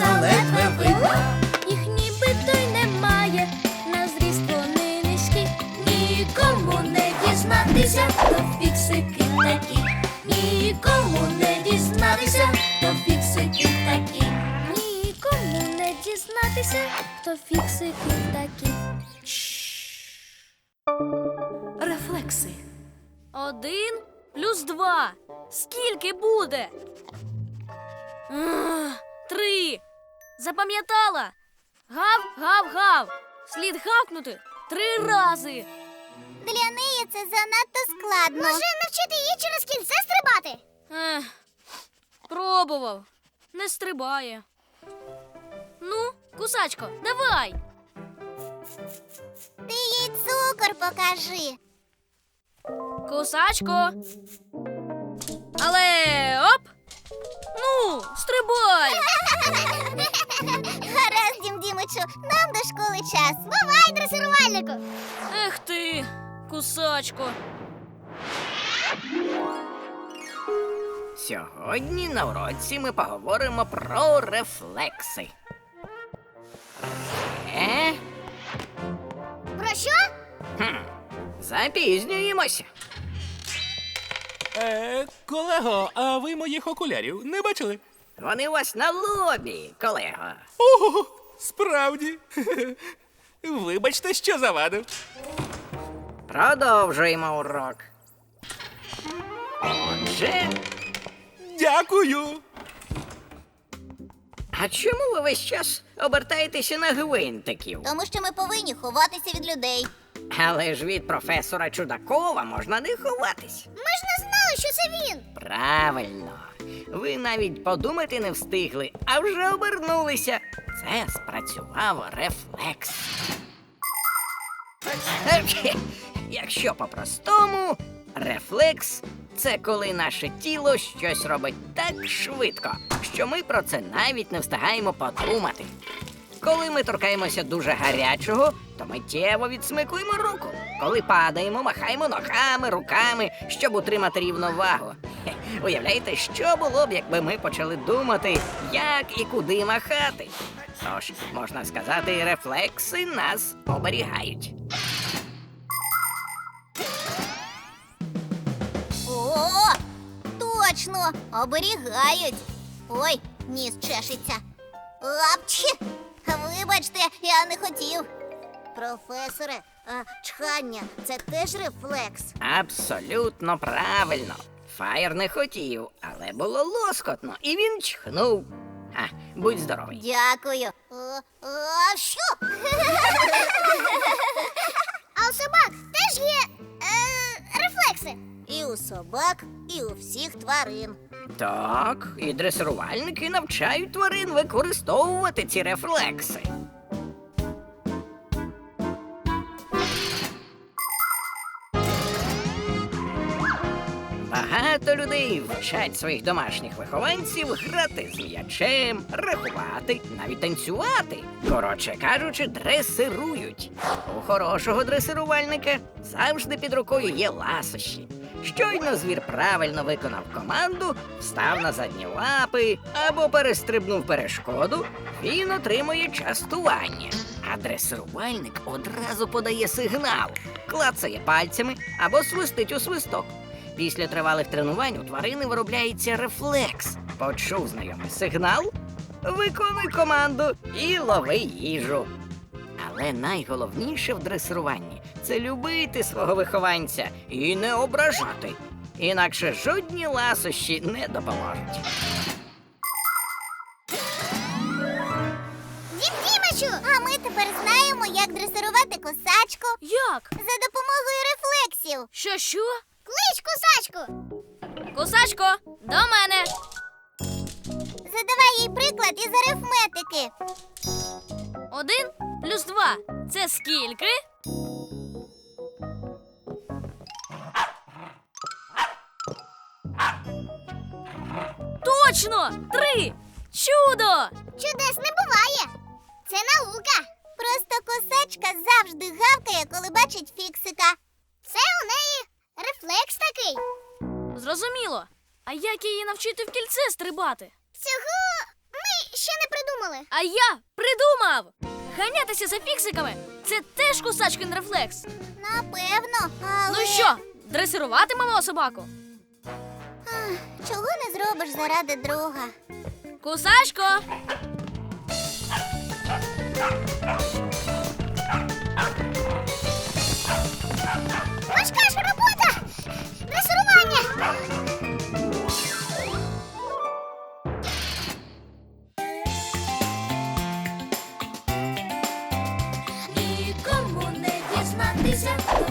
окуляри надягни, видно. Їх нібито й немає, на зріст вони низькі. Нікому не дізнатися, то фіксики такі. Нікому не дізнатися, то фіксики такі. Нікому не дізнатися, то фіксики такі. Рефлекси. Один плюс два. Скільки буде? Ах, Три. Запам'ятала? Гав, гав, гав. Слід гавкнути три рази. Для неї це занадто складно. Може навчити її через кільце стрибати? Ех, пробував. Не стрибає. Ну, кусачко, давай. Ти їй цукор покажи. Кусачко. Але оп! Ну, стрибай! Гаразд, дім Дімичу, нам до школи час. Бувай, дресирувальнику. Ех ти, кусачко. Сьогодні на уроці ми поговоримо про рефлекси. Ре... Про що? Хм. Запізнюємося. Е, колего, а ви моїх окулярів не бачили? Вони у вас на лобі, колего. Ого, справді. Вибачте, що завадив. Продовжуємо урок. Отже, Дякую. а чому ви весь час обертаєтеся на гвинтиків? Тому що ми повинні ховатися від людей. Але ж від професора Чудакова можна не ховатись. Ми це він. Правильно. Ви навіть подумати не встигли, а вже обернулися. Це спрацював рефлекс. Якщо по-простому, рефлекс це коли наше тіло щось робить так швидко, що ми про це навіть не встигаємо подумати. Коли ми торкаємося дуже гарячого, то миттєво відсмикуємо руку. Коли падаємо, махаємо ногами, руками, щоб утримати рівновагу. Уявляєте, що було б, якби ми почали думати, як і куди махати. Тож, можна сказати, рефлекси нас оберігають. О, точно, оберігають. Ой, ніс чешеться. Апчхі! Вибачте, я не хотів. Професоре, а чхання це теж рефлекс. Абсолютно правильно. Фаєр не хотів, але було лоскотно, і він чхнув. А, будь здоровий. Дякую. О, а що? е. І у собак, і у всіх тварин. Так, і дресирувальники навчають тварин використовувати ці рефлекси. Багато людей вчать своїх домашніх вихованців грати з м'ячем, рахувати, навіть танцювати. Коротше кажучи, дресирують. У хорошого дресирувальника завжди під рукою є ласощі. Щойно звір правильно виконав команду, встав на задні лапи або перестрибнув перешкоду, він отримує частування. А дресирувальник одразу подає сигнал, клацає пальцями або свистить у свисток. Після тривалих тренувань у тварини виробляється рефлекс. Почув знайомий сигнал, виконуй команду і лови їжу. Але найголовніше в дресируванні це любити свого вихованця і не ображати. Інакше жодні ласощі не допоможуть. Дім Дімичу, а ми тепер знаємо, як дресирувати косачку Як? за допомогою рефлексів. Що, що? Клич косачку! Кусачко, до мене. Задавай їй приклад із арифметики. Один плюс два. Це скільки? Точно! Три! Чудо! Чудес не буває. Це наука. Просто косачка завжди гавкає, коли бачить як її навчити в кільце стрибати? Цього ми ще не придумали? А я придумав! Ганятися за фіксиками це теж кусачкин рефлекс. Напевно. Але... Ну що, дресируватимемо собаку? Ах, Чого не зробиш заради друга? Кусачко! Нікому не дізнатися